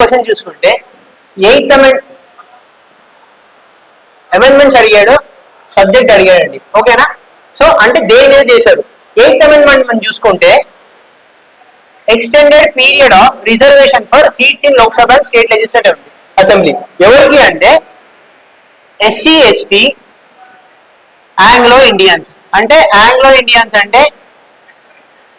Question చూసుకుంటే eighth amend amendments అడిగాడు subject అడిగాడండి. ఓకేనా? సో అంటే దేని మీద చేశాడు? ఎయిత్ అమెండ్మెంట్ మనం చూసుకుంటే extended period of reservation for seats in Lok Sabha and state legislative assembly. ఎవరికి అంటే ఎస్సీ ఎస్టీ ఆంగ్లో ఇండియన్స్. అంటే ఆంగ్లో ఇండియన్స్ అంటే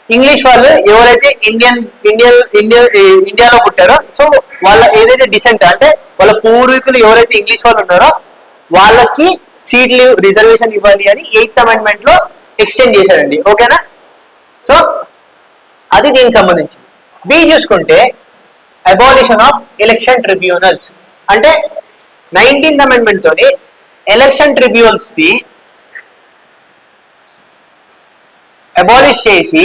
ఇంగ్లీష్ వాళ్ళు ఎవరైతే ఇండియన్ ఇండియన్ ఇండియా ఇండియాలో పుట్టారో సో వాళ్ళ ఏదైతే డిసెంట్ అంటే వాళ్ళ పూర్వీకులు ఎవరైతే ఇంగ్లీష్ వాళ్ళు ఉన్నారో వాళ్ళకి సీట్లు రిజర్వేషన్ ఇవ్వాలి అని ఎయిత్ అమెండ్మెంట్లో ఎక్స్చేంజ్ చేశారండి. ఓకేనా సో అది దీనికి సంబంధించి బి చూసుకుంటే అబాలిషన్ ఆఫ్ ఎలక్షన్ ట్రిబ్యునల్స్ అంటే నైన్టీన్త్ అమెండ్మెంట్ తోని ఎలక్షన్ ట్రిబ్యునల్స్ని అబాలిష్ చేసి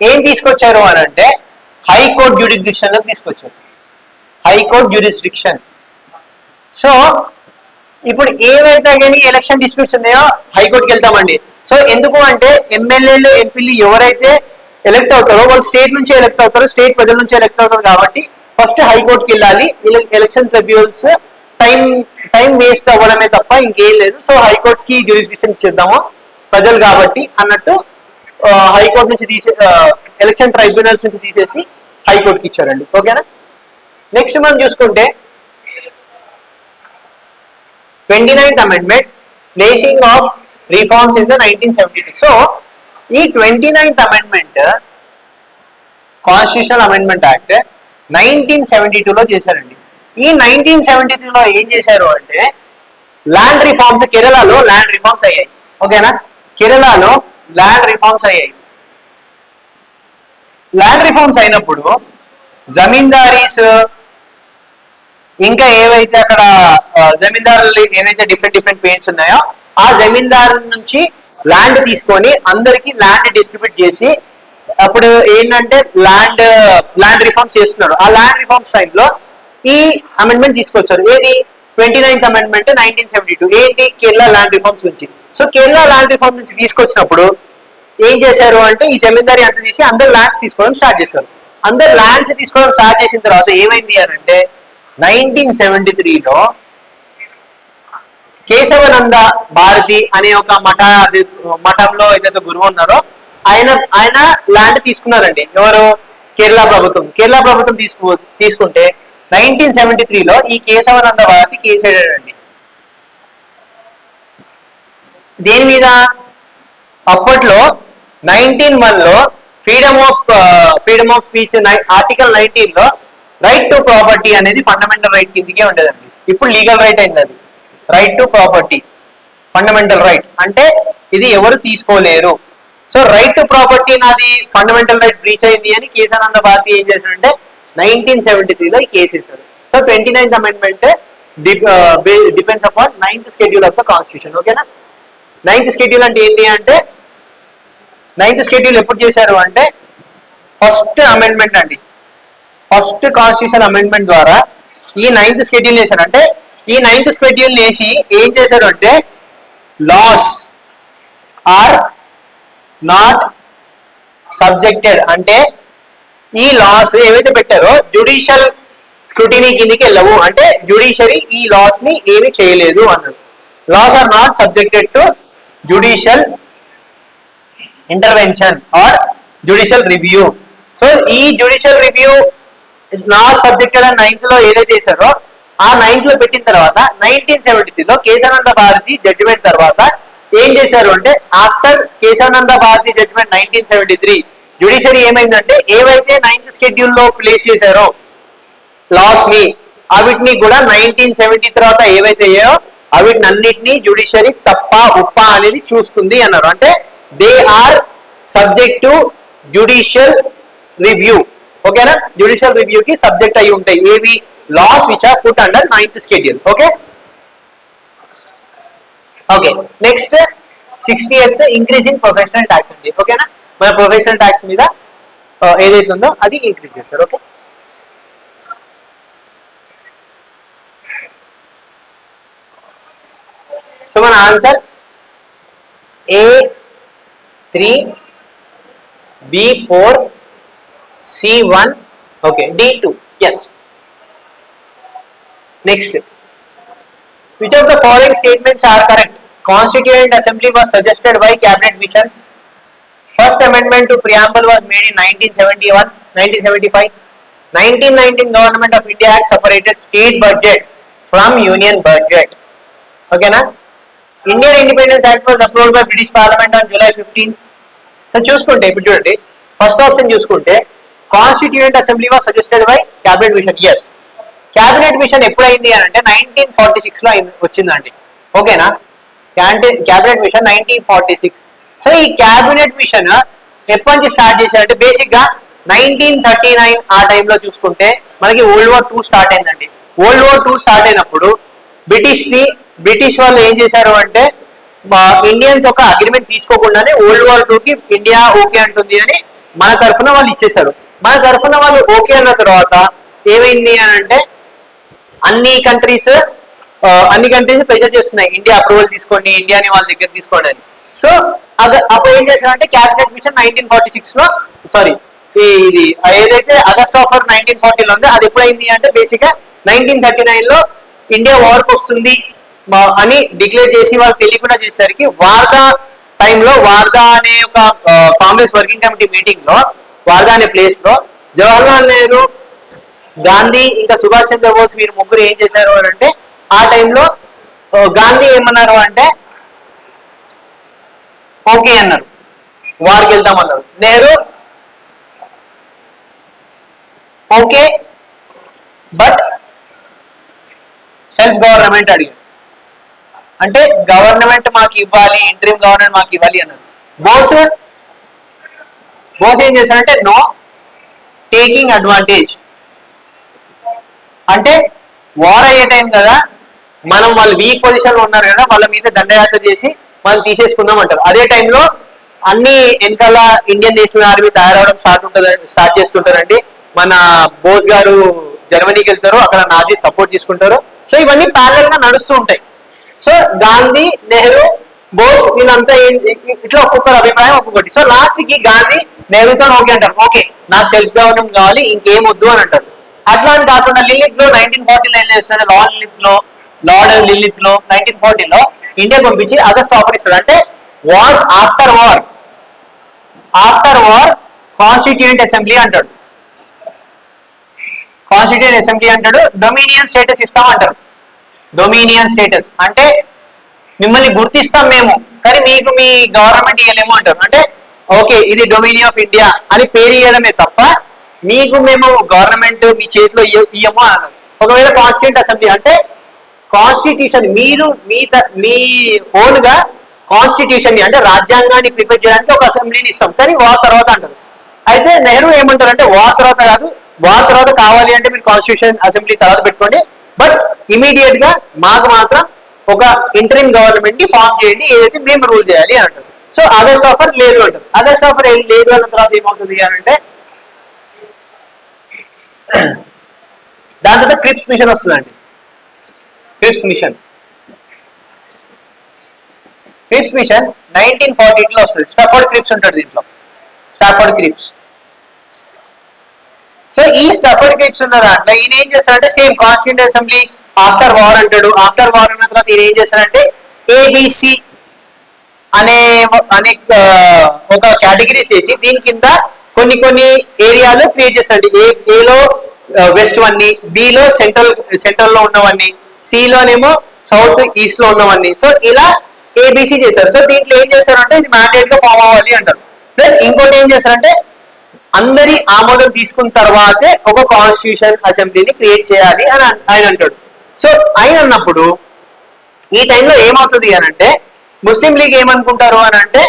ఏం తీసుకొచ్చారు అని అంటే హైకోర్టు జ్యూరిస్డిక్షన్లో తీసుకొచ్చారు. హైకోర్టు జ్యూరిస్డిక్షన్ సో ఇప్పుడు ఏవైతే కానీ ఎలక్షన్ డిస్ప్యూట్స్ ఉన్నాయో హైకోర్టుకి వెళ్తామండి. సో ఎందుకు అంటే ఎమ్మెల్యేలు ఎంపీలు ఎవరైతే ఎలక్ట్ అవుతారో వాళ్ళు స్టేట్ నుంచి ఎలక్ట్ అవుతారో స్టేట్ ప్రజల నుంచి ఎలక్ట్ అవుతారు కాబట్టి ఫస్ట్ హైకోర్టుకి వెళ్ళాలి. Election tribunals time time waste అవ్వడమే తప్ప ఇంకేం లేదు. సో హైకోర్ట్స్కి జ్యూరిస్డిక్షన్ ఇచ్చేద్దాము ప్రజలు కాబట్టి అన్నట్టు హైకోర్టు నుంచి తీసే ఎలక్షన్ ట్రైబ్యునల్స్ నుంచి తీసేసి హైకోర్టుకి ఇచ్చారండి. ఓకేనా? నెక్స్ట్ మనం చూసుకుంటే twenty ninth amendment placing of reforms in the nineteen seventy two so ఈ twenty ninth amendment constitutional amendment act nineteen seventy టూలో చేశారండి. ఈ నైన్టీన్ సెవెంటీ త్రీలో ఏం చేశారు అంటే ల్యాండ్ రిఫార్మ్స్ కేరళలో ల్యాండ్ రిఫార్మ్స్ అయ్యాయి. ఓకేనా? కేరళలో ల్యాండ్ రిఫార్మ్స్ అయ్యాయి. ల్యాండ్ రిఫార్మ్స్ అయినప్పుడు జమీందారీస్ ఇంకా ఏవైతే అక్కడ జమీందారులు ఏవైతే డిఫరెంట్ డిఫరెంట్ పెయింట్స్ ఉన్నాయో ఆ జమీందారు నుంచి ల్యాండ్ తీసుకొని అందరికి ల్యాండ్ డిస్ట్రిబ్యూట్ చేసి అప్పుడు ఏంటంటే ల్యాండ్ ల్యాండ్ రిఫార్మ్స్ చేస్తున్నారు. ఆ ల్యాండ్ రిఫార్మ్స్ టైంలో ఈ అమెండ్మెంట్ తీసుకొచ్చారు. ఏది? Twenty ninth amendment nineteen seventy two ఏంటి? కేరళ ల్యాండ్ రిఫార్మ్స్ గురించి. సో కేరళ ల్యాండ్ రిఫార్మ్ నుంచి తీసుకొచ్చినప్పుడు ఏం చేశారు అంటే ఈ జమీందారీ అంత తీసి అందరు ల్యాండ్స్ తీసుకోవడం స్టార్ట్ చేశారు. అందరు ల్యాండ్స్ తీసుకోవడం స్టార్ట్ చేసిన తర్వాత ఏమైంది అని అంటే నైన్టీన్ సెవెంటీ త్రీలో కేశవనంద భారతి అనే ఒక మఠ మఠంలో ఏదైతే గురువు ఉన్నారో ఆయన ఆయన ల్యాండ్ తీసుకున్నారండి. ఎవరు? కేరళ ప్రభుత్వం. కేరళ ప్రభుత్వం తీసుకు తీసుకుంటే నైన్టీన్ సెవెంటీ త్రీలో ఈ కేశవనంద భారతి అండి. దేని మీద? అప్పట్లో నైన్టీన్ వన్లో freedom of freedom of speech article నైన్టీన్లో రైట్ టు ప్రాపర్టీ అనేది ఫండమెంటల్ రైట్ కిందకే ఉండేదండి. ఇప్పుడు లీగల్ రైట్ అయింది అది right to property fundamental right అంటే ఇది ఎవరు తీసుకోలేరు. సో రైట్ టు ప్రాపర్టీ నాది ఫండమెంటల్ రైట్ బ్రీచ్ అయింది అని కేశానంద భారతి ఏం చేశాడంటే నైన్టీన్ సెవెంటీ త్రీలో ఈ కేసు వేశాడు so twenty ninth amendment depends upon ninth schedule of the constitution ఓకేనా నైన్త్ షెడ్యూల్ అంటే ఏంటి అంటే నైన్త్ షెడ్యూల్ ఎప్పుడు చేశారు అంటే ఫస్ట్ అమెండ్మెంట్ అండి. ఫస్ట్ కాన్స్టిట్యూషన్ అమెండ్మెంట్ ద్వారా ఈ నైన్త్ షెడ్యూల్ చేశారు. అంటే ఈ నైన్త్ షెడ్యూల్ వేసి ఏం చేశారు అంటే లాస్ ఆర్ నాట్ సబ్జెక్టెడ్ అంటే ఈ లాస్ ఏవైతే పెట్టారో జుడిషియల్ స్క్రూటినీ కిందికి వెళ్ళవు. అంటే జుడిషియరీ ఈ లాస్ని ఏమి చేయలేదు అన్నాడు. Laws are not subjected to judicial intervention or judicial review so ఈ జుడిషియల్ రివ్యూ నాట్ సబ్జెక్ట్ అని నైన్త్లో ఏదైతే చేశారో ఆ నైన్త్లో పెట్టిన తర్వాత నైన్టీన్ సెవెంటీ త్రీలో కేశానంద భారతి జడ్జిమెంట్ తర్వాత ఏం చేశారు అంటే after Kesavananda Bharati judgement nineteen seventy three judiciary ఏమైందంటే ఏవైతే నైన్త్ షెడ్యూల్లో ప్లేస్ చేశారో లాస్ని అవిటిని కూడా నైన్టీన్ సెవెంటీ తర్వాత ఏవైతే అయ్యాయో అన్నిటినీ జుడిషియరీ తప్ప ఉప్ప అనేది చూస్తుంది అన్నారు. అంటే they are subject to judicial review ఓకేనా? జుడిషియల్ రివ్యూ కి సబ్జెక్ట్ అయి ఉంటాయి. ఏవి? Laws which are put under ninth schedule okay? Okay. Next sixty eighth increase in professional tax అండి ఓకేనా? మన ప్రొఫెషనల్ ట్యాక్స్ మీద uh, ఏదైతే ఉందో అది ఇంక్రీజ్ చేస్తారు ఓకే? So మన answer. A 3 B 4 C 1 okay D 2 yes. Next. Which of the following statements are correct? Constituent assembly was suggested by cabinet mission. First amendment to preamble was made in 1971 1975 1919 government of india act separated state budget from union budget. Okay na? Indian independence act was approve by British parliament on July fifteenth so చూసుకుంటే ఇప్పుడు చూడండి. First option చూసుకుంటే constituent assembly was suggested by cabinet mission yes cabinet mission ఎప్పుడైంది అని అంటే nineteen forty సిక్స్లో వచ్చిందండి. ఓకేనా? Cabinet mission nineteen forty six so ఈ క్యాబినెట్ మిషన్ ఎప్పటి నుంచి స్టార్ట్ చేశారంటే బేసిక్గా నైన్టీన్ థర్టీ నైన్ ఆ టైంలో చూసుకుంటే మనకి వరల్డ్ వార్ టూ స్టార్ట్ అయిందండి. వరల్డ్ వార్ టూ స్టార్ట్ అయినప్పుడు బ్రిటిష్ని బ్రిటిష్ వాళ్ళు ఏం చేశారు అంటే ఇండియన్స్ ఒక అగ్రిమెంట్ తీసుకోకుండానే ఓల్డ్ వార్ టూ కి ఇండియా ఓకే అంటుంది అని మన తరఫున వాళ్ళు ఇచ్చేశారు. మన తరఫున వాళ్ళు ఓకే అన్న తర్వాత ఏమైంది అని అంటే అన్ని కంట్రీస్ అన్ని కంట్రీస్ ప్రెషర్ చేస్తున్నాయి. ఇండియా అప్రూవల్ తీసుకోండి ఇండియాని వాళ్ళ దగ్గర తీసుకోండి అని. సో అప్పుడు ఏం చేశారంటే క్యాబినెట్ మిషన్ నైన్టీన్ ఫార్టీ సిక్స్లో సారీ ఇది ఏదైతే ఆగస్ట్ ఆఫర్ నైన్టీన్ ఫార్టీలో ఉందో అది ఎప్పుడైంది అంటే బేసిక్గా నైన్టీన్ థర్టీ నైన్లో ఇండియా వార్కి వస్తుంది అని డిక్లేర్ చేసి వాళ్ళు తెలియకుండా చేసేసరికి వార్దా టైంలో వార్దా అనే ఒక కాంగ్రెస్ వర్కింగ్ కమిటీ మీటింగ్లో వార్దా అనే ప్లేస్లో జవహర్లాల్ నెహ్రూ గాంధీ ఇంకా సుభాష్ చంద్రబోస్ వీరు ముగ్గురు ఏం చేశారు అని అంటే ఆ టైంలో గాంధీ ఏమన్నారు అంటే ఓకే అన్నారు. వారికి వెళ్దామన్నారు Nehru okay but self government అడిగారు. అంటే గవర్నమెంట్ మాకు ఇవ్వాలి ఇంట్రీమ్ గవర్నమెంట్ మాకు ఇవ్వాలి అన్నారు. బోస్ బోస్ ఏం చేశారంటే నో టేకింగ్ అడ్వాంటేజ్ అంటే వార్ అయ్యే టైం కదా మనం వాళ్ళు వీక్ పొజిషన్లో ఉన్నారు కదా వాళ్ళ మీద దండయాత్ర చేసి మనం తీసేసుకుందాం అంటారు. అదే టైంలో అన్ని వెనకాల ఇండియన్ నేషనల్ ఆర్మీ తయారవడం స్టార్ట్ ఉంటుంది స్టార్ట్ చేస్తుంటారండి. మన బోస్ గారు జర్మనీకి వెళ్తారు అక్కడ నాజీ సపోర్ట్ తీసుకుంటారు. సో ఇవన్నీ ప్యారల్గా నడుస్తూ ఉంటాయి. సో గాంధీ నెహ్రూ బోస్ వీళ్ళంతా ఇట్లా ఒక్కొక్కరు అభిప్రాయం ఒక్కొక్కటి. సో లాస్ట్కి గాంధీ నెహ్రూతో ఓకే అంటారు. ఓకే నాకు సెల్ఫ్ గవర్నమెంట్ కావాలి ఇంకేం వద్దు అని అంటారు. అట్లా అని కాకుండా లిలిత్లో నైన్టీన్ ఫార్టీ నైన్ చేస్తాడు లార్డ్ లిలిత్లో లార్డ్ లిలిత్లో నైన్టీన్ ఫార్టీలో ఇండియా పంపించి అగస్ట్ ఆఫర్ ఇస్తాడు. అంటే war after war after war constituent assembly అంటాడు. కాన్స్టిట్యూషన్ అసెంబ్లీ అంటాడు. డొమినియన్ స్టేటస్ ఇస్తామంటారు డొమినియన్ స్టేటస్ అంటే మిమ్మల్ని గుర్తిస్తాం మేము కానీ మీకు మీ గవర్నమెంట్ ఇవ్వలేము అంటారు. అంటే ఓకే ఇది డొమినియన్ ఆఫ్ ఇండియా అని పేరు ఇవ్వడమే తప్ప మీకు మేము గవర్నమెంట్ మీ చేతిలో ఇయ్యము అన్నారు ఒకవేళ కాన్స్టిట్యూంట్ అసెంబ్లీ అంటే కాన్స్టిట్యూషన్ మీరు మీ మీ ఓన్గా కాన్స్టిట్యూషన్ని అంటే రాజ్యాంగాన్ని ప్రిపేర్ చేయడానికి ఒక అసెంబ్లీని ఇస్తాం. కానీ వార్ తర్వాత అంటారు. అయితే నెహ్రూ ఏమంటారు అంటే వార్ తర్వాత కాదు వార్ తర్వాత కావాలి అంటే మీరు కాన్స్టిట్యూషన్ అసెంబ్లీ తర్వాత పెట్టుకోండి. బట్ ఇమీడియట్గా మాకు మాత్రం ఒక ఇంటరిమ్ గవర్నమెంట్ని ఫామ్ చేయండి. ఏదైతే మేము రూల్ చేయాలి అని అంటారు. సో ఆగస్ట్ ఆఫర్ లేదు అంటారు. ఆగస్ట్ ఆఫర్ లేదు అన్న తర్వాత ఏమవుతుంది అని అంటే దాని తర్వాత క్రిప్స్ మిషన్ వస్తుందండి. Cripps mission Cripps mission nineteen forty లో వస్తుంది. స్టాఫర్డ్ క్రిప్స్ ఉంటాడు దీంట్లో. స్టాఫర్డ్ క్రిప్స్ సో ఈ స్టఫర్డ్ క్రిప్స్ ఉన్న దాంట్లో ఈయన ఏం చేస్తాడంటే same constituent assembly after war అంటాడు. ఆఫ్టర్ వార్ అన్న తర్వాత ఈయన ఏం చేస్తాడంటే ఏబిసి అనే అనే ఒక కేటగిరీస్ చేసి దీని కింద కొన్ని కొన్ని ఏరియాలు క్రియేట్ చేస్తాడు. ఏ ఏలో వెస్ట్ వన్ని బిలో సెంట్రల్ సెంట్రల్లో ఉన్నవన్నీ సిలోనేమో సౌత్ ఈస్ట్లో ఉన్నవన్నీ. సో ఇలా ఏబిసి చేశారు. సో దీంట్లో ఏం చేశారంటే ఇది మ్యాండేట్గా ఫామ్ అవ్వాలి అంటారు. ప్లస్ ఇంకోటి ఏం చేశారంటే అందరి ఆమోదం తీసుకున్న తర్వాతే ఒక కాన్స్టిట్యూషన్ అసెంబ్లీని క్రియేట్ చేయాలి అని ఆయన అంటాడు. సో ఆయన అన్నప్పుడు ఈ టైంలో ఏమవుతుంది అని అంటే ముస్లిం లీగ్ ఏమనుకుంటారు అని అంటే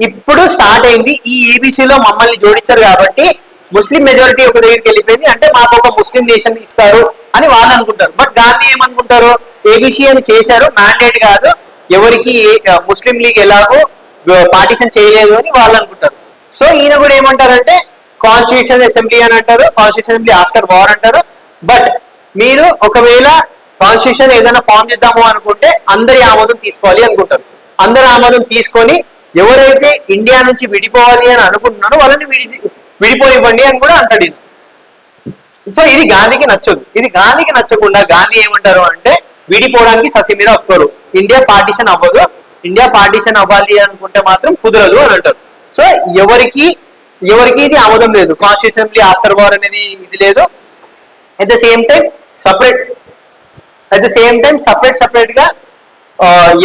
ఇప్పుడు స్టార్ట్ అయింది ఈ ఏబిసిలో మమ్మల్ని జోడించారు కాబట్టి ముస్లిం మెజారిటీ ఒక దగ్గరికి వెళ్ళిపోయింది అంటే మాకు ఒక ముస్లిం నేషన్ ఇస్తారు అని వాళ్ళు అనుకుంటారు. బట్ గాంధీ ఏమనుకుంటారు? ఏబీసీ అని చేశారు మ్యాండేట్ కాదు ఎవరికి ఏ- ముస్లిం లీగ్ ఎలాగో పార్టిషన్ చేయలేదు అని వాళ్ళు అనుకుంటారు. సో ఈయన కూడా ఏమంటారంటే కాన్స్టిట్యూషన్ అసెంబ్లీ అని అంటారు కాన్స్టిట్యూషన్ అసెంబ్లీ ఆఫ్టర్ వార్ అంటారు. బట్ మీరు ఒకవేళ కాన్స్టిట్యూషన్ ఏదైనా ఫామ్ చేద్దాము అనుకుంటే అందరి ఆమోదం తీసుకోవాలి అనుకుంటారు. అందరి ఆమోదం తీసుకొని ఎవరైతే ఇండియా నుంచి విడిపోవాలి అని అనుకుంటున్నారో వాళ్ళని విడి విడిపోనివ్వండి అని కూడా అంటాడు సో ఇది గాంధీకి నచ్చదు. ఇది గాంధీకి నచ్చకుండా గాంధీ ఏమంటారు అంటే విడిపోవడానికి ససిమీర ఒప్పుకోరు. ఇండియా పార్టీషన్ అవ్వదు. ఇండియా పార్టీషన్ అవ్వాలి అనుకుంటే మాత్రం కుదరదు అని అంటారు. సో ఎవరికి ఎవరికి ఇది ఆమోదం లేదు. కాన్స్టిట్యూషన్ అసెంబ్లీ ఆఫ్టర్ వార్ అనేది ఇది లేదు. At the same time separate at the same time separate సపరేట్గా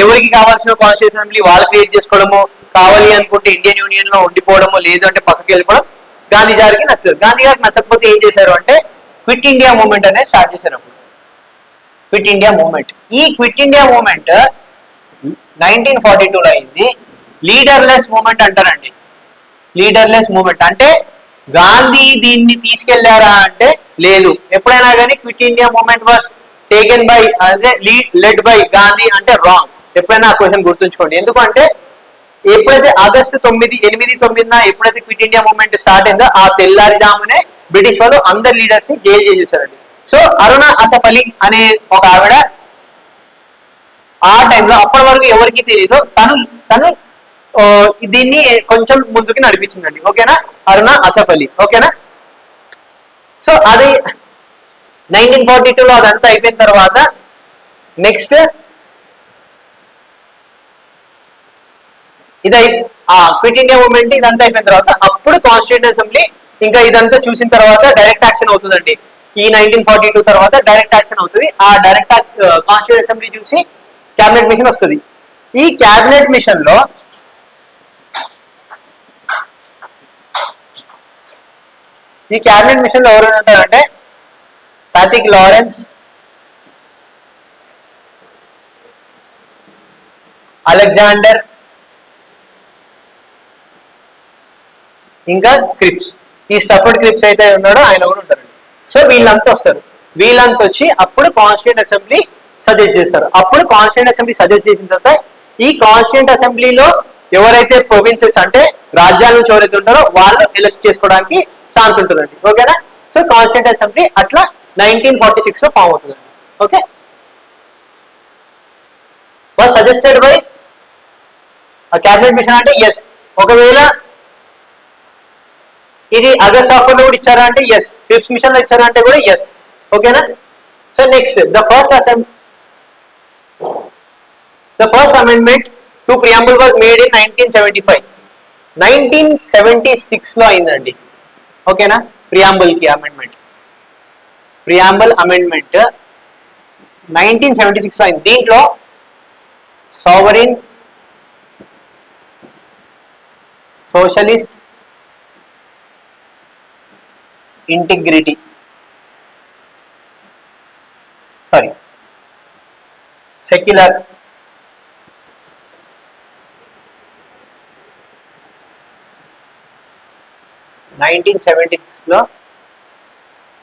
ఎవరికి కావాల్సిన కాన్స్టిట్యూషన్ అసెంబ్లీ వాళ్ళు క్రియేట్ చేసుకోవడము కావాలి అనుకుంటే ఇండియన్ యూనియన్లో ఉండిపోవడము లేదు అంటే పక్కకి వెళ్ళిపోవడం గాంధీ గారికి నచ్చదు. గాంధీ గారికి నచ్చకపోతే ఏం చేశారు అంటే క్విట్ ఇండియా మూవ్మెంట్ అనేది స్టార్ట్ చేశారు అప్పుడు. క్విట్ ఇండియా మూవ్మెంట్ ఈ quit India movement nineteen forty టూలో అయింది. లీడర్లెస్ మూవ్మెంట్ అంటారండి. లీడర్లెస్ మూమెంట్ అంటే గాంధీ దీన్ని తీసుకెళ్ళారా అంటే లేదు. ఎప్పుడైనా కానీ quit India movement was taken by అదే లెడ్ బై గాంధీ అంటే రాంగ్ ఎప్పుడైనా ఆ క్వశ్చన్ గుర్తుంచుకోండి. ఎందుకంటే ఎప్పుడైతే ఆగస్టు తొమ్మిది ఎనిమిది తొమ్మిదిన ఎప్పుడైతే క్విట్ ఇండియా మూమెంట్ స్టార్ట్ అయిందో ఆ తెల్లారిజామునే బ్రిటిష్ వాళ్ళు అందరి లీడర్స్ని జైలు చేసేసారండి సో అరుణ అసఫలి అనే ఒక ఆవిడ ఆ టైంలో అప్పటి వరకు ఎవరికి తెలియదు తను తను దీన్ని కొంచెం ముందుకు నడిపించిందండి. ఓకేనా? అరుణ అసఫ్ అలీ. ఓకేనా? సో అది నైన్టీన్ ఫార్టీ టూలో అదంతా అయిపోయిన తర్వాత నెక్స్ట్ ఇది ఆ క్విట్ ఇండియా మూవ్మెంట్ ఇదంతా అయిపోయిన తర్వాత అప్పుడు కాన్స్టిట్యూషన్ అసెంబ్లీ ఇంకా ఇదంతా చూసిన తర్వాత డైరెక్ట్ యాక్షన్ అవుతుందండి. ఈ నైన్టీన్ ఫార్టీ టూ తర్వాత డైరెక్ట్ యాక్షన్ అవుతుంది. ఆ డైరెక్ట్ కాన్స్టిట్యూషన్ అసెంబ్లీ చూసి క్యాబినెట్ మిషన్ వస్తుంది. ఈ క్యాబినెట్ మిషన్లో ఈ క్యాబినెట్ మిషన్లో ఉంటారు ఉంటారంటే కార్తిక్ లారెన్స్ అలెగ్జాండర్ ఇంకా క్రిప్స్. ఈ స్టఫర్డ్ క్రిప్స్ అయితే ఉన్నాడో ఆయన కూడా ఉంటారండి. సో వీళ్ళంతా వస్తారు. వీళ్ళంతా వచ్చి అప్పుడు కాన్స్టిట్యూంట్ అసెంబ్లీ సజెస్ట్ చేస్తారు. అప్పుడు కాన్స్టిట్యూంట్ అసెంబ్లీ సజెస్ట్ చేసిన తర్వాత ఈ కాన్స్టిట్యూంట్ అసెంబ్లీలో ఎవరైతే ప్రొవిన్సెస్ అంటే రాజ్యాల నుంచి ఎవరైతే ఉంటారో వాళ్ళు ఎలక్ట్ చేసుకోవడానికి ఛాన్స్ ఉంటుందండి. ఓకేనా? సో కాన్స్టిట్యూంట్ అసెంబ్లీ అట్లా నైన్టీన్ ఫార్టీ సిక్స్లో ఫామ్ అవుతుందండి. Okay was suggested by cabinet mission అంటే ఎస్ ఒకవేళ ఇది అగస్ట్ ఆఫర్లో కూడా ఇచ్చారా అంటే ఎస్ ఫిఫ్త్ మిషన్లో ఇచ్చారా అంటే కూడా ఎస్ ఓకేనా? So next the first assembly the first amendment to preamble was made in nineteen seventy five nineteen seventy సిక్స్లో అయిందండి. ఓకేనా ప్రియాంబుల్కి amendment preamble amendment nineteen seventy సిక్స్లో అయింది దీంట్లో sovereign socialist integrity sorry secular nineteen seventy సిక్స్లో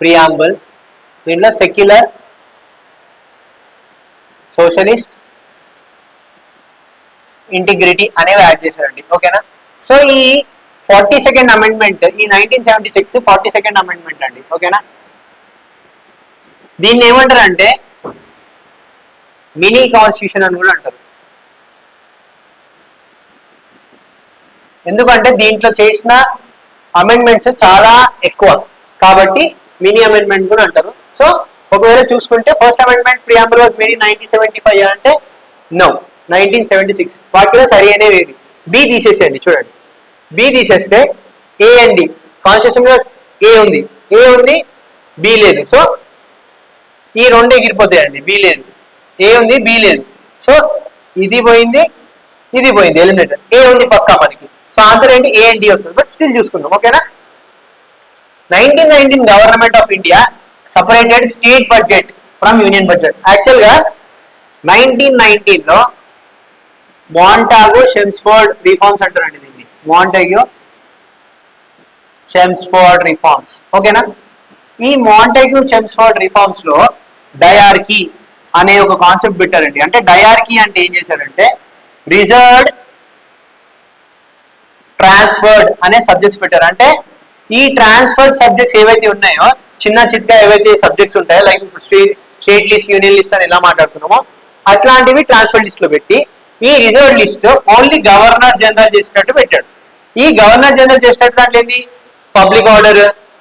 preamble దీంట్లో secular socialist integrity అనేవి add చేశారండి. ఓకేనా? సో ఈ ఫార్టీ సెకండ్ అమెండ్మెంట్ ఈ nineteen seventy six forty second amendment అండి. ఓకేనా? దీన్ని ఏమంటారంటే మినీ కాన్స్టిట్యూషన్ అని కూడా అంటారు. ఎందుకంటే దీంట్లో చేసిన అమెండ్మెంట్స్ చాలా ఎక్కువ. కాబట్టి మినీ అమెండ్మెంట్ కూడా అంటారు. సో ఒకవేళ చూసుకుంటే first amendment preamble was Mary nineteen seventy five అంటే నో నైన్టీన్ సెవెంటీ సిక్స్ వాటిలో సరి అనేవి ఏవి? బి తీసేసేయండి చూడండి. బి తీసేస్తే ఏ అండి కాన్స్టిట్యూషన్లో ఏ ఉంది. ఏ ఉంది బి లేదు. సో ఈ రెండు ఎగిరిపోతాయండి. బి లేదు. ఏ ఉంది బి లేదు. సో ఇది పోయింది ఇది పోయింది. ఎలిమినేటర్ ఏ ఉంది పక్కా మనకి. సో ఆన్సర్ ఏంటి? ఏ అండ్ డి వస్తుంది. బట్ స్టిల్ చూసుకుందాం. ఓకేనా nineteen nineteen government of India separated state budget from union budget యాక్చువల్గా నైన్టీన్ నైన్టీన్లో మాంటాగో షెమ్స్ఫోర్డ్ రిఫార్మ్స్ అంటారండి దీన్ని. మాంటాగో చెమ్స్ఫోర్డ్ రిఫార్మ్స్ ఓకేనా ఈ మాంటాగ్యూ చెమ్స్ఫోర్డ్ రిఫార్మ్స్లో డయార్కీ అనే ఒక కాన్సెప్ట్ పెట్టారండి. అంటే డయార్కీ అంటే ఏం చేశారంటే రిజర్వ్డ్ ట్రాన్స్ఫర్డ్ అనే సబ్జెక్ట్స్ పెట్టారు. అంటే ఈ ట్రాన్స్ఫర్డ్ సబ్జెక్ట్స్ ఏవైతే ఉన్నాయో చిన్న చిత్గా ఏవైతే సబ్జెక్ట్స్ ఉంటాయో లైక్ ఇప్పుడు state state list union list అని ఎలా మాట్లాడుతున్నామో అట్లాంటివి ట్రాన్స్ఫర్ లిస్ట్లో పెట్టి ఈ reserve list only governor general చేసినట్టు పెట్టాడు. ఈ గవర్నర్ జనరల్ చేసినట్టు అంటే ఏంటి? పబ్లిక్ ఆర్డర్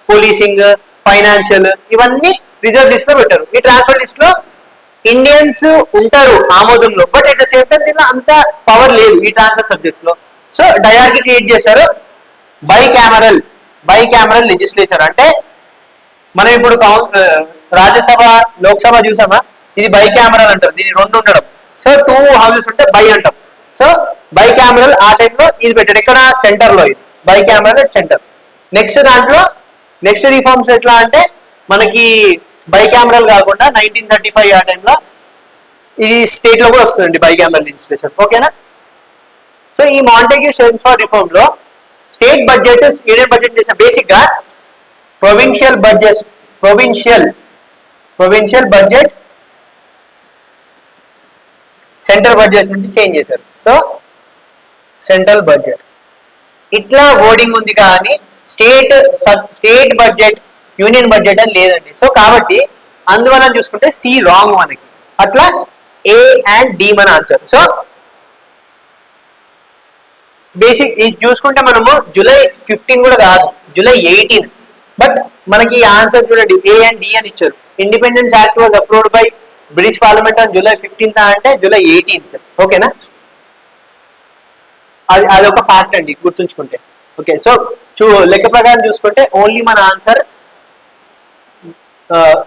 పోలీసింగ్ ఫైనాన్షియల్ ఇవన్నీ రిజర్వ్ లిస్ట్లో పెట్టారు. ఈ ట్రాన్స్ఫర్ లిస్ట్లో ఇండియన్స్ ఉంటారు ఆమోదంలో but at the same time దీనిలో అంత పవర్ లేదు ఈ ట్రాన్స్ఫర్ సబ్జెక్ట్లో సో డయార్కి క్రియేట్ చేశారు bicameral bicameral legislature అంటే మనం ఇప్పుడు రాజ్యసభ లోక్సభ చూసామా? ఇది బై క్యామరల్ అంటారు దీని రెండు ఉండడం. సో టూ హౌసెస్ ఉంటే బై అంటాం. సో బై కెమెరల్ ఆ టైంలో ఇది పెట్టాడు ఇక్కడ సెంటర్లో ఇది. Bicameral centre. నెక్స్ట్ దాంట్లో నెక్స్ట్ రిఫార్మ్స్ ఎట్లా అంటే మనకి బై క్యామరల్ కాకుండా నైన్టీన్ థర్టీ ఫైవ్ ఆ టైంలో ఇది స్టేట్లో కూడా వస్తుందండి బై క్యామరల్ లెజిస్లేషన్ ఓకేనా? సో ఈ మాంటేగ్యూ సెన్స్ ఫర్ రిఫార్మ్లో స్టేట్ బడ్జెట్ యూనియన్ బడ్జెట్ చేసిన బేసిక్గా provincial budget provincial provincial budget central budget నుంచి చేంజ్ చేశారు. సో సెంట్రల్ బడ్జెట్ ఇట్లా ఓడింగ్ ఉంది కానీ state state budget union budget అని లేదండి. సో కాబట్టి అందువలన చూసుకుంటే సి రాంగ్ మనకి. అట్లా ఏ అండ్ డి మన ఆన్సర్ సో బేసిక్ ఇది చూసుకుంటే మనము జూలై ఫిఫ్టీన్ కూడా కాదు జూలై ఎయిటీన్ బట్ మనకి ఆన్సర్ చూడండి ఏ అండ్ డి అని ఇచ్చారు. Independence act was approved by British parliament on July fifteenth అంటే జూలై ఎయిటీన్త్ ఓకేనా అది అది ఒక ఫ్యాక్ట్ అండి గుర్తుంచుకుంటే. ఓకే సో చూ లెక్క ప్రకారం చూసుకుంటే ఓన్లీ మన ఆన్సర్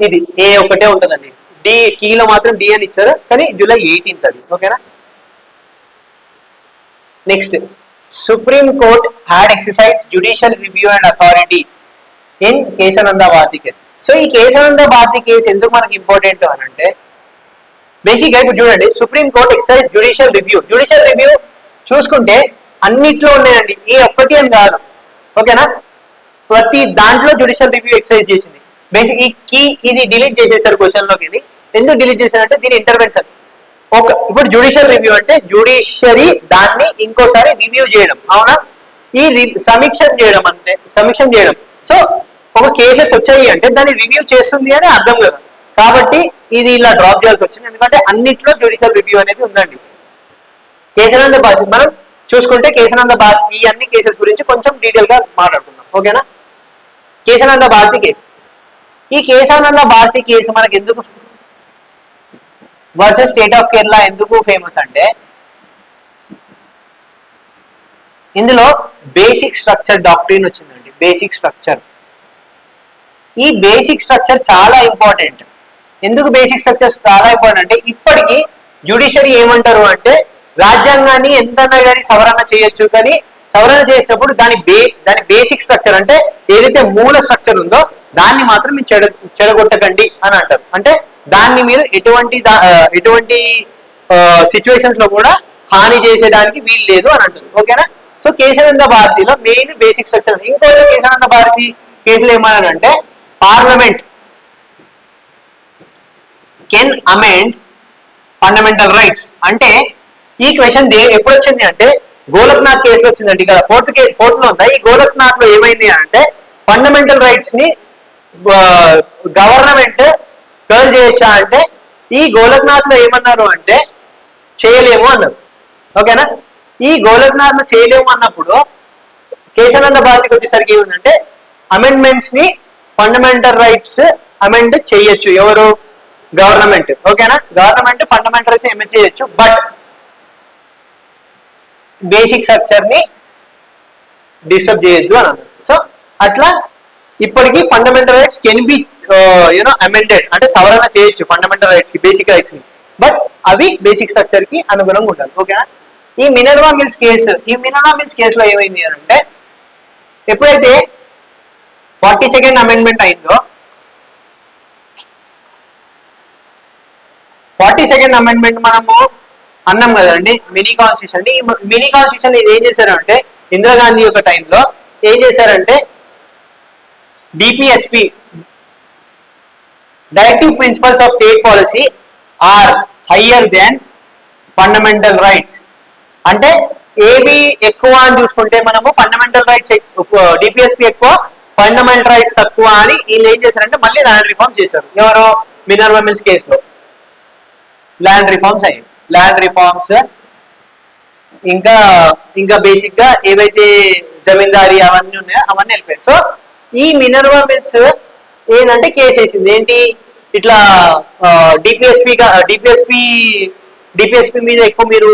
ఇది ఏ ఒకటే ఉంటుందండి. డి కీలో మాత్రం డి అని ఇచ్చారు కానీ జూలై ఎయిటీన్త్ అది. ఓకేనా next supreme court had exercise judicial review and authority in Kesavananda Bharati case so ఈ కేశనంద భారతి కేసు ఎందుకు మనకి ఇంపార్టెంట్ అని అంటే బేసిక్గా ఇప్పుడు చూడండి supreme court exercise judicial review judicial review చూసుకుంటే అన్నిట్లో ఉన్నాయండి. ఏ ఒక్కటి అని కాదు. ఓకేనా? ప్రతి దాంట్లో జ్యుడిషియల్ రివ్యూ ఎక్సర్సైజ్ చేసింది. బేసిక్ ఈ కీ ఇది డిలీట్ చేసేసారు క్వశ్చన్లోకి ఇది ఎందుకు డిలీట్ చేశారంటే దీని ఇంటర్వెన్షన్ ఒక ఇప్పుడు జ్యుడిషియల్ రివ్యూ అంటే జ్యుడిషియరీ దాన్ని ఇంకోసారి రివ్యూ చేయడం అవునా? ఈ సమీక్షం సమీక్ష చేయడం అంటే సమీక్ష చేయడం. సో ఒక కేసెస్ వచ్చాయి అంటే దాన్ని రివ్యూ చేస్తుంది అని అర్థం కదా. కాబట్టి ఇది ఇలా డ్రాప్ చేయాల్సి వచ్చింది. ఎందుకంటే అన్నిట్లో జ్యుడిషియల్ రివ్యూ అనేది ఉందండి. కేశానంద భారతి మనం చూసుకుంటే కేశనంద భారతి ఈ అన్ని కేసెస్ గురించి కొంచెం డీటెయిల్గా మాట్లాడుకుందాం. ఓకేనా? కేశనంద భారతి కేసు ఈ కేశానంద భారతి కేసు మనకి ఎందుకు వర్సెస్ స్టేట్ ఆఫ్ కేరళ ఎందుకు ఫేమస్ అంటే ఇందులో బేసిక్ స్ట్రక్చర్ డాక్టరీన్ వచ్చిందండి బేసిక్ స్ట్రక్చర్ ఈ బేసిక్ స్ట్రక్చర్ చాలా ఇంపార్టెంట్ ఎందుకు బేసిక్ స్ట్రక్చర్ చాలా ఇంపార్టెంట్ అంటే ఇప్పటికీ జ్యుడిషియరీ ఏమంటారు అంటే రాజ్యాంగాన్ని ఎంతన్నా కానీ సవరణ చేయొచ్చు కానీ సవరణ చేసినప్పుడు దాని బే దాని బేసిక్ స్ట్రక్చర్ అంటే ఏదైతే మూల స్ట్రక్చర్ ఉందో దాన్ని మాత్రం మీరు చెడ చెడగొట్టకండి అని అంటారు. అంటే దాన్ని మీరు ఎటువంటి దా- ఎటువంటి సిచ్యువేషన్స్లో కూడా హాని చేసేదానికి వీలు లేదు అని అంటుంది ఓకేనా? సో కేశవానంద భారతిలో మెయిన్ బేసిక్ స్ట్రక్చర్ ఇంకోటి కేశవానంద భారతి కేసులు ఏమన్నారంటే parliament can amend fundamental rights. అంటే ఈ క్వశ్చన్ ఎప్పుడు వచ్చింది అంటే గోలక్నాథ్ కేసులో వచ్చిందండి ఇక్కడ ఫోర్త్ కే ఫోర్త్లో ఉందా? ఈ గోలక్నాథ్లో ఏమైంది అంటే ఫండమెంటల్ రైట్స్ని గవర్నమెంట్ కర్ల్ చేయొచ్చా అంటే ఈ గోలక్నాథ్లో ఏమన్నారు అంటే చేయలేము అన్నారు. ఓకేనా? ఈ గోలక్నాథ్లో చేయలేము అన్నప్పుడు కేశానంద భారతికి వచ్చేసరికి ఏమిటంటే అమెండ్మెంట్స్ని ఫండమెంటల్ రైట్స్ అమెండ్ చేయొచ్చు. ఎవరు? గవర్నమెంట్ ఓకేనా? గవర్నమెంట్ ఫండమెంటల్ రైట్స్ అమెండ్ చేయొచ్చు. బట్ బేసిక్ స్ట్రక్చర్ని డిస్టర్బ్ చేయొద్దు అని అన్నారు. సో అట్లా ఇప్పటికీ fundamental rights can be Uh, you know amended అంటే సవరణ చేయొచ్చు fundamental rights basic rights but అవి బేసిక్ స్ట్రక్చర్కి అనుగుణంగా ఉండాలి. ఓకేనా ఈ మినర్వా మిల్స్ కేసు ఈ మినర్వా మిల్స్ కేసులో ఏమైంది అని అంటే ఎప్పుడైతే ఫార్టీ సెకండ్ అమెండ్మెంట్ అయిందో ఫార్టీ సెకండ్ అమెండ్మెంట్ మనము అన్నాం కదండి మినీ కాన్స్టిట్యూషన్ ఈ మినీ కాన్స్టిట్యూషన్ ఇది ఏం చేశారంటే ఇందిరాగాంధీ యొక్క టైంలో ఏం చేశారంటే DPSP directive principles of state policy are higher than fundamental rights అంటే ఏవి ఎక్కువ అని చూసుకుంటే మనము ఫండమెంటల్ రైట్స్ డిపిఎస్పి ఎక్కువ ఫండమెంటల్ రైట్స్ తక్కువ అని వీళ్ళు ఏం చేశారంటే మళ్ళీ ల్యాండ్ రిఫార్మ్స్ చేశారు. ఎవరు? మినర్ మిల్స్ కేసులో ల్యాండ్ రిఫార్మ్స్ అయ్యాయి. ల్యాండ్ రిఫార్మ్స్ ఇంకా ఇంకా బేసిక్గా ఏవైతే జమీందారీ అవన్నీ ఉన్నాయో అవన్నీ వెళ్ళిపోయాయి. సో ఈ మినర్వా మిల్స్ ఏంటంటే కేసు వేసింది. ఏంటి? ఇట్లా డిపిఎస్పి డిపిఎస్పి డిపిఎస్పి మీద ఎక్కువ మీరు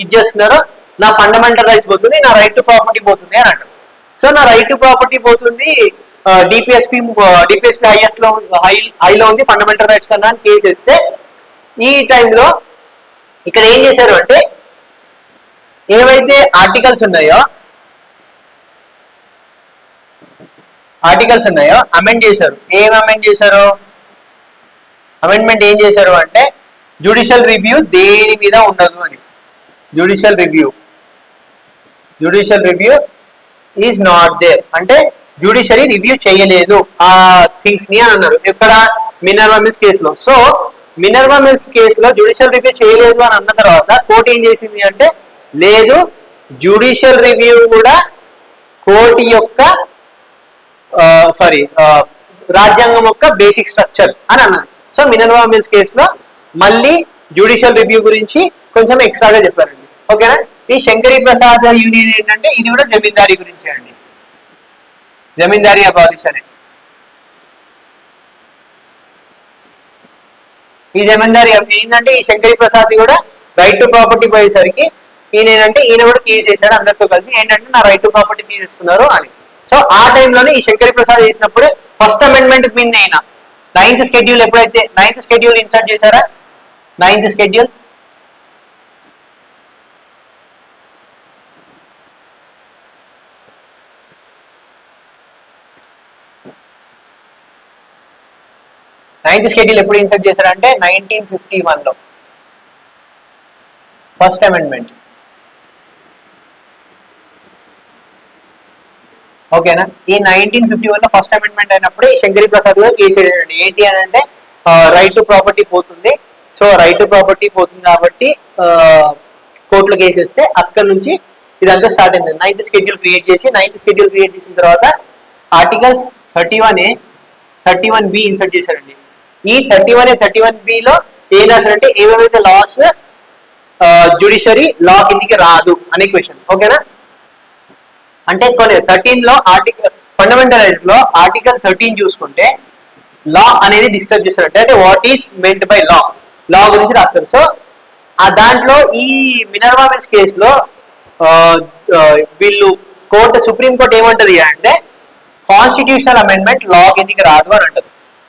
ఇది చేస్తున్నారు నా ఫండమెంటల్ రైట్స్ పోతుంది నా రైట్ టు ప్రాపర్టీ పోతుంది అని అంటారు. సో నా రైట్ టు ప్రాపర్టీ పోతుంది డిపిఎస్పి డిపిఎస్పి హైయెస్ట్లో హై హైలో ఉంది ఫండమెంటల్ రైట్స్ కన్నా అని కేసు వేస్తే ఈ టైంలో ఇక్కడ ఏం చేశారు అంటే ఏవైతే ఆర్టికల్స్ ఉన్నాయో ఆర్టికల్స్ ఉన్నాయో అమెండ్ చేశారు. ఏం అమెండ్ చేశారు? అమెండ్మెంట్ ఏం చేశారు అంటే జుడిషియల్ రివ్యూ దేని మీద ఉండదు అని. Judicial review judicial review is not there అంటే జ్యుడిషియరీ రివ్యూ చేయలేదు ఆ థింగ్స్ని అని అన్నారు. ఇక్కడ మినర్వా మిల్స్ కేసులో సో మినర్వా మిల్స్ కేసులో జ్యుడిషియల్ రివ్యూ చేయలేదు అని అన్న తర్వాత కోర్టు ఏం చేసింది అంటే లేదు జుడిషియల్ రివ్యూ కూడా కోర్టు యొక్క సారీ రాజ్యాంగం యొక్క బేసిక్ స్ట్రక్చర్ అని అన్నారు సో మినర్వా మిల్స్ కేసులో మళ్ళీ జ్యుడిషియల్ రివ్యూ గురించి కొంచెం ఎక్స్ట్రాగా చెప్పారండి. ఓకేనా ఈ శంకరి ప్రసాద్ యూనియన్ ఏంటంటే ఇది కూడా జమీందారీ గురించి అండి. జమీందారీ అబాలిష్ అనే ఈ జమీందారీ ఏంటంటే ఈ శంకరి ప్రసాద్ కూడా రైట్ టు ప్రాపర్టీ పోయేసరికి ఈయన ఏంటంటే ఈయన కూడా తీసేసాడు అందరితో కలిసి. ఏంటంటే నా రైట్ టు ప్రాపర్టీ తీసేసుకున్నారు అని. సో ఆ టైంలోనే ఈ శంకరి ప్రసాద్ చేసినప్పుడు ఫస్ట్ అమెండ్మెంట్ పిన్ అయిన. నైన్త్ స్కెడ్యూల్ ఎప్పుడైతే నైన్త్ స్కెడ్యూల్ ఇన్సర్ట్ చేశారా? నైన్త్ స్కెడ్యూల్ నైన్త్ స్కెడ్యూల్ ఎప్పుడు ఇన్సర్ట్ చేశారంటే నైన్టీన్ ఫిఫ్టీ వన్లో. ఫస్ట్ అమెండ్మెంట్ ఓకేనా? ఈ నైన్టీన్ ఫిఫ్టీ వన్లో ఫస్ట్ అమెండ్మెంట్ అయినప్పుడు ఈ శంకరి ప్రసాద్ గారు కేసు ఏంటి అని అంటే రైట్ టు ప్రాపర్టీ పోతుంది. సో రైట్ టు ప్రాపర్టీ పోతుంది కాబట్టి కోర్టులో కేసు వేస్తే అక్కడ నుంచి ఇదంతా స్టార్ట్ అయింది. నైన్త్ స్కెడ్యూల్ క్రియేట్ చేసి నైన్త్ స్కెడ్యూల్ క్రియేట్ చేసిన తర్వాత articles thirty one A thirty one B insert చేశారండి ఈ thirty one A thirty one below ఏం రాశారంటే ఏవేవైతే లాస్ జుడిషరీ లా కిందికి రాదు అనే క్వశ్చన్ ఓకేనా? అంటే కొన్ని థర్టీన్లో ఆర్టికల్ ఫండమెంటల్ రైట్లో ఆర్టికల్ థర్టీన్ చూసుకుంటే లా అనేది డిస్క్రైబ్ చేస్తారు అంటే what is meant by law law గురించి రాస్తారు. సో ఆ దాంట్లో ఈ మినర్వా మిల్స్ కేసులో వీళ్ళు కోర్టు సుప్రీంకోర్టు ఏమంటది అంటే కాన్స్టిట్యూషనల్ అమెండ్మెంట్ లా కిందికి రాదు అని అంటది.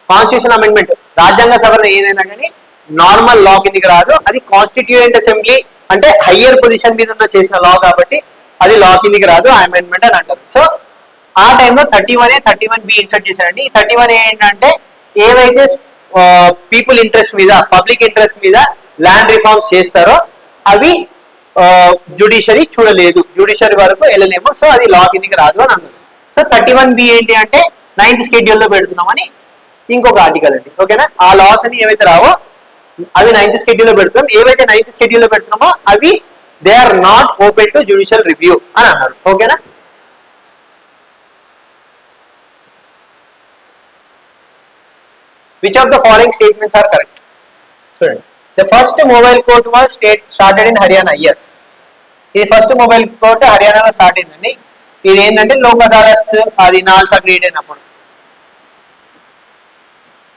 కాన్స్టిట్యూషన్ అమెండ్మెంట్ రాజ్యాంగ సవరణ ఏదైనా కానీ నార్మల్ లా కిందికి రాదు. అది కాన్స్టిట్యూయెంట్ అసెంబ్లీ అంటే హయ్యర్ పొజిషన్ మీద ఉన్న చేసిన లా కాబట్టి అది లా కిందికి రాదు అమెండ్మెంట్ అని అంటారు. సో ఆ టైంలో thirty one A thirty one B insert చేశారండి. ఈ థర్టీ వన్ ఏంటంటే ఏవైతే పీపుల్ ఇంట్రెస్ట్ మీద పబ్లిక్ ఇంట్రెస్ట్ మీద ల్యాండ్ రిఫార్మ్స్ చేస్తారో అవి జుడిషియరీ చూడలేదు. జుడిషియరీ వరకు వెళ్ళలేము. సో అది లా కిందికి రాదు అని అన్నారు. సో థర్టీ వన్ బి ఏంటి అంటే నైన్త్ స్కెడ్యూల్లో పెడుతున్నామని ఇంకొక ఆర్టికల్ అండి. ఓకేనా ఆ లాస్ అని ఏవైతే రావో అవి నైన్త్ స్కెడ్యూల్లో పెడుతున్నాం. ఏవైతే నైన్త్ స్కెడ్యూల్లో పెడుతున్నామో అవి they are not open to judicial review అని అన్నారు. ఓకేనా which of the following statements are correct? చూడండి the first mobile court was state started in haryana yes. ఇది ఫస్ట్ మొబైల్ కోర్ట్ హర్యానాలో స్టార్ట్ అయిందండి ఇది ఏంటంటే లోక్ అదాలత్స్ అది నాల్సా క్రియేట్ అయినప్పుడు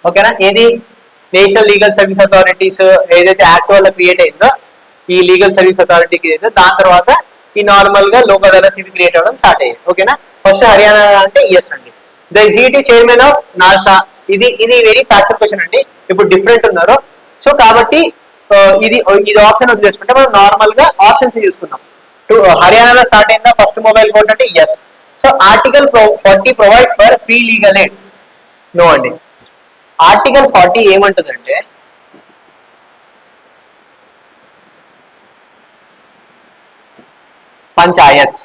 ఓకేనా ఏది? నేషనల్ లీగల్ సర్వీస్ అథారిటీస్ ఏదైతే యాక్ట్ వల్ల క్రియేట్ అయిందో ఈ లీగల్ సర్వీస్ అథారిటీ అయితే దాని తర్వాత ఈ నార్మల్గా లోక్ అదాలత్స్ ఇవి క్రియేట్ అవ్వడం స్టార్ట్ అయ్యింది. ఓకేనా ఫస్ట్ హర్యానా అంటే ఎస్ అండి. The GT chairman of NALSA ఇది ఇది వెరీ ఫ్యాక్చర్ క్వశ్చన్ అండి. ఇప్పుడు డిఫరెంట్ ఉన్నారు. సో కాబట్టి ఇది ఇది ఆప్షన్ వదిలేసుకుంటే మనం నార్మల్గా ఆప్షన్స్ చూసుకుందాం టు హర్యానాలో స్టార్ట్ అయిందా? ఫస్ట్ మొబైల్ కోర్ట్ అంటే yes so article forty provides for free legal aid no అండి. ఆర్టికల్ ఫార్టీ ఏమంటుందంటే పంచాయత్స్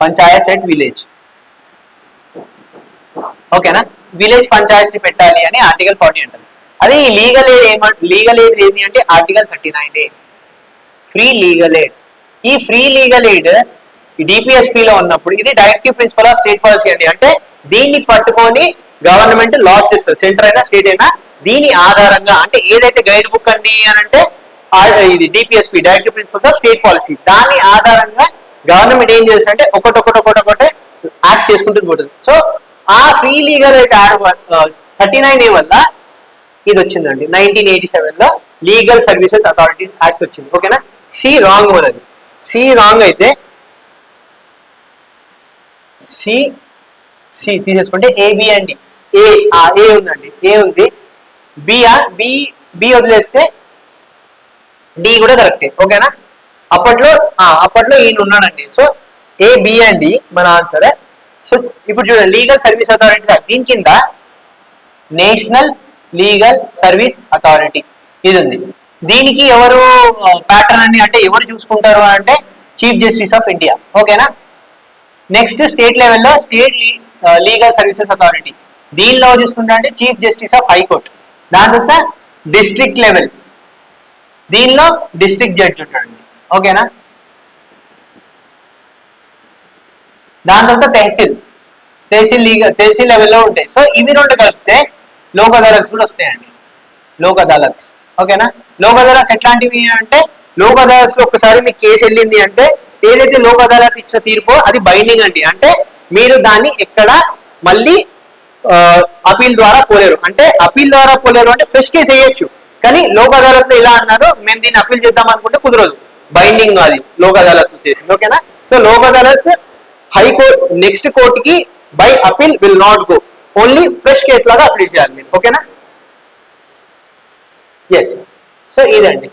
పంచాయత్స్ ఎట్ విలేజ్. ఓకేనా? విలేజ్ పంచాయత్ని పెట్టాలి అని ఆర్టికల్ ఫార్టీ అంటుంది. అదే ఈ లీగల్ ఎయిడ్ ఏమ లీగల్ ఎయిడ్ ఏంటి అంటే article thirty nine A. Free legal aid ఈ ఫ్రీ లీగల్ ఎయిడ్ డిపిఎస్పి లో ఉన్నప్పుడు ఇది directive principle of state policy అండి. అంటే దీన్ని పట్టుకొని గవర్నమెంట్ లాస్ చేస్తుంది. సెంటర్ అయినా స్టేట్ అయినా. దీని ఆధారంగా అంటే ఏదైతే గైడ్ బుక్ అండి అని అంటే ఇది DPSP directive principles of state policy దాని ఆధారంగా గవర్నమెంట్ ఏం చేస్తుందంటే ఒకటి ఒకటి ఒకటే యాక్ట్ చేసుకుంటూ పోతుంది. సో ఆ free legal aid thirty nine A వల్ల ఇది వచ్చిందండి. నైన్టీన్ ఎయిటీ సెవెన్లో లీగల్ సర్వీసెస్ అథారిటీ యాక్ట్ వచ్చింది. ఓకేనా? సి రాంగ్ మనది సి రాంగ్ అయితే సి సి తీసేసుకుంటే ఏబి అండి ఏ ఏ ఉందండి? ఏ ఉంది? బి బి బి వదిలేస్తే డి కూడా కరెక్టే ఓకేనా అప్పట్లో అప్పట్లో ఈయన ఉన్నాడండి. సో ఏ బి అండి మన ఆన్సర్ సో ఇప్పుడు చూడండి లీగల్ సర్వీస్ అథారిటీ సార్ దీని కింద నేషనల్ లీగల్ సర్వీస్ అథారిటీ ఇది ఉంది దీనికి ఎవరు ప్యాటర్న్ అని అంటే ఎవరు చూసుకుంటారు అంటే చీఫ్ జస్టిస్ ఆఫ్ ఇండియా ఓకేనా నెక్స్ట్ స్టేట్ లెవెల్లో స్టేట్ లీగల్ సర్వీసెస్ అథారిటీ దీనిలో చూసుకుంటా అంటే chief justice of high court దాని తర్వాత డిస్ట్రిక్ట్ లెవెల్ దీనిలో డిస్ట్రిక్ట్ జడ్జి ఉంటాడండి. ఓకేనా? దాని తర్వాత తహసీల్. తహసీల్ లీగల్ తహసీల్ లెవెల్లో ఉంటాయి. సో ఇవి రెండు కలిపితే లోక్ అదాలత్స్ కూడా వస్తాయండి. లోక్ అదాలత్స్. ఓకేనా? లోక్ అదాలత్స్ ఎట్లాంటివి అంటే లోక్ అదాలత్స్లో ఒకసారి మీకు కేసు వెళ్ళింది అంటే ఏదైతే లోక్ అదాలత్ ఇచ్చిన తీర్పో అది బైండింగ్ అండి. అంటే మీరు దాన్ని ఎక్కడ మళ్ళీ అపీల్ ద్వారా పోలేరు. అంటే అపీల్ ద్వారా పోలేరు అంటే ఫ్రెష్ కేసు వేయొచ్చు. కానీ లోక్ అదాలత్లో ఇలా అన్నారు మేము దీన్ని అపీల్ చేద్దాం అనుకుంటే కుదరదు. బైండింగ్ అది లోక్ అదాలత్ వచ్చేసి ఓకేనా? So Lok Adalat high court next కోర్టుకి by appeal will not go only fresh case లాగా అప్లై చేయాలి మీరు ఓకేనా? ఎస్ సో ఇదండి.